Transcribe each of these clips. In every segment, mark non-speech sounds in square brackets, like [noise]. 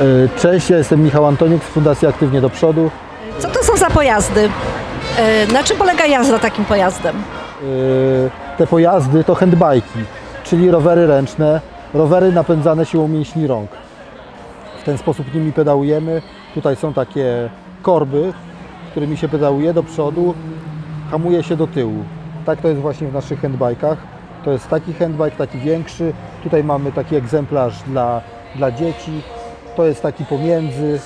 E, Cześć, ja jestem Michał Antoniuk z Fundacji Aktywnie do Przodu. Co to są za pojazdy? E, Na czym polega jazda takim pojazdem? E, Te pojazdy to handbajki, czyli rowery ręczne, rowery napędzane siłą mięśni rąk. W ten sposób nimi pedałujemy. Tutaj są takie korby, którymi się pedałuje do przodu, hamuje się do tyłu. Tak to jest właśnie w naszych handbajkach. To jest taki handbike, taki większy. Tutaj mamy taki egzemplarz dla, dla dzieci. To jest taki pomiędzy.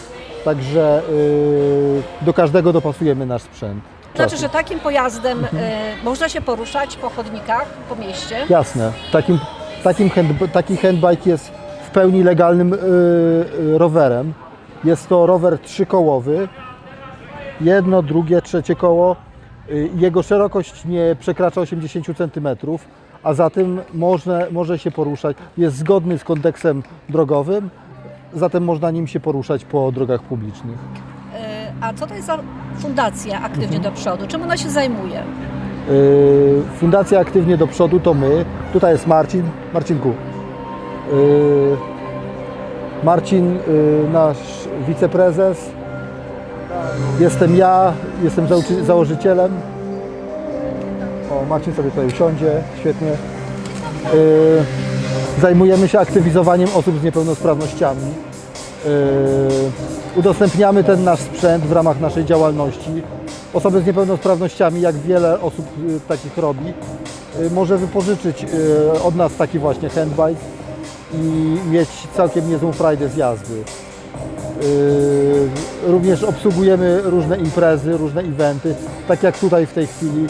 Także yy, do każdego dopasujemy nasz sprzęt. Znaczy, że takim pojazdem e, można się poruszać po chodnikach, po mieście. Jasne. Takim, takim hand, taki handbike jest w pełni legalnym y, y, rowerem. Jest to rower trzykołowy. Jedno, drugie, trzecie koło. Y, Jego szerokość nie przekracza 80 cm, a zatem może, może się poruszać. Jest zgodny z kontekstem drogowym, zatem można nim się poruszać po drogach publicznych. E, A co to jest za fundacja aktywnie do przodu? Czym ona się zajmuje? Yy, Fundacja Aktywnie do Przodu to my. Tutaj jest Marcin. Marcinku. Yy, Marcin, nasz wiceprezes. Jestem ja, jestem założycielem. O, Marcin sobie tutaj usiądzie, świetnie. Yy, Zajmujemy się aktywizowaniem osób z niepełnosprawnościami. Yy, Udostępniamy ten nasz sprzęt w ramach naszej działalności. Osoby z niepełnosprawnościami, jak wiele osób y, takich robi, y, może wypożyczyć od nas taki właśnie handbike i mieć całkiem niezłą frajdę z jazdy. Yy, Również obsługujemy różne imprezy, różne eventy. Tak jak tutaj w tej chwili yy,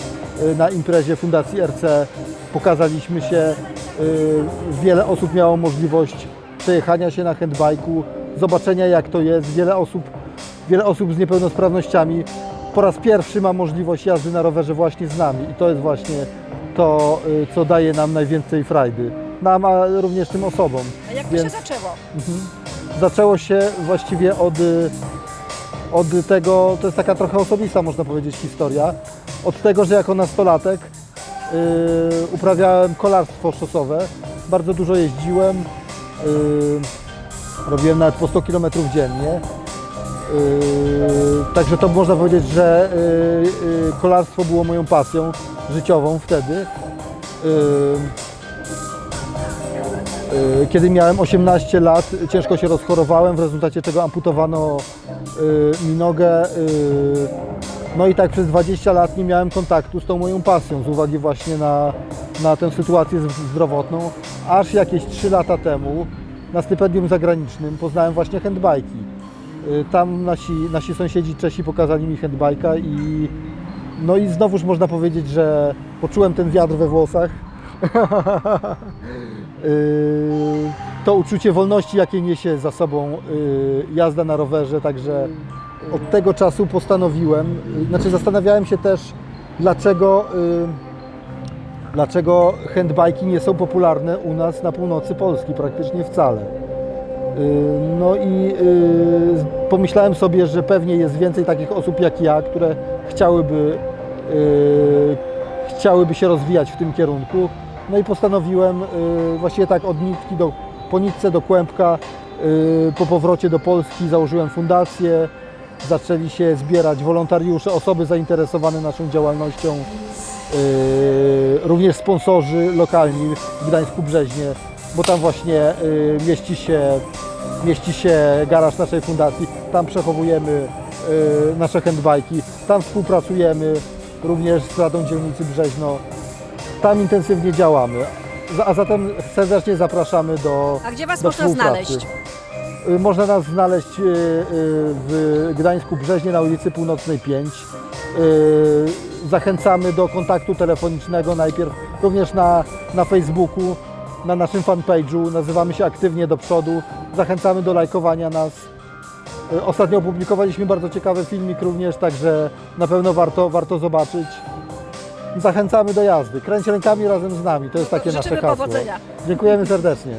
na imprezie Fundacji RC pokazaliśmy się. Yy, Wiele osób miało możliwość przejechania się na handbajku, zobaczenia jak to jest. Wiele osób, wiele osób z niepełnosprawnościami po raz pierwszy ma możliwość jazdy na rowerze właśnie z nami i to jest właśnie to, yy, co daje nam najwięcej frajdy. Nam, a również tym osobom. A jak to Więc- się zaczęło? zaczęło się właściwie od, y, od tego, to jest taka trochę osobista, można powiedzieć, historia. Od tego, że jako nastolatek y, uprawiałem kolarstwo szosowe, bardzo dużo jeździłem, y, robiłem nawet po 100 km dziennie. Y, także to można powiedzieć, że y, y, kolarstwo było moją pasją życiową wtedy. Y, Y, Kiedy miałem 18 lat, ciężko się rozchorowałem, w rezultacie czego amputowano y, mi nogę. y, No i tak przez 20 lat nie miałem kontaktu z tą moją pasją z uwagi właśnie na, na tę sytuację zdrowotną. Aż jakieś 3 lata temu na stypendium zagranicznym poznałem właśnie handbajki. Y, Tam nasi, nasi sąsiedzi Czesi pokazali mi handbajka i no i znowuż można powiedzieć, że poczułem ten wiatr we włosach. [laughs] Yy, to uczucie wolności, jakie niesie za sobą yy, jazda na rowerze, także od tego czasu postanowiłem, yy, znaczy zastanawiałem się też, dlaczego, dlaczego handbajki nie są popularne u nas na północy Polski, praktycznie wcale. No i pomyślałem sobie, że pewnie jest więcej takich osób jak ja, które chciałyby, chciałyby się rozwijać w tym kierunku. No i postanowiłem yy, właściwie tak od nitki do, po nitce do kłębka, yy, po powrocie do Polski założyłem fundację, zaczęli się zbierać wolontariusze, osoby zainteresowane naszą działalnością, yy, również sponsorzy lokalni w Gdańsku Brzeźnie, bo tam właśnie mieści się, mieści się garaż naszej fundacji, tam przechowujemy nasze handbajki, tam współpracujemy również z Radą Dzielnicy Brzeźno, tam intensywnie działamy. A zatem serdecznie zapraszamy do A gdzie Was do można znaleźć? Y, Można nas znaleźć y, y, w Gdańsku Brzeźnie na ulicy Północnej 5. Y, Zachęcamy do kontaktu telefonicznego najpierw również na, na Facebooku, na naszym fanpage'u. Nazywamy się Aktywnie do Przodu. Zachęcamy do lajkowania nas. Ostatnio opublikowaliśmy bardzo ciekawy filmik również, także na pewno warto, warto zobaczyć. Zachęcamy do jazdy. Kręć rękami razem z nami. To jest takie Życzymy nasze hasło. powodzenia. Dziękujemy serdecznie.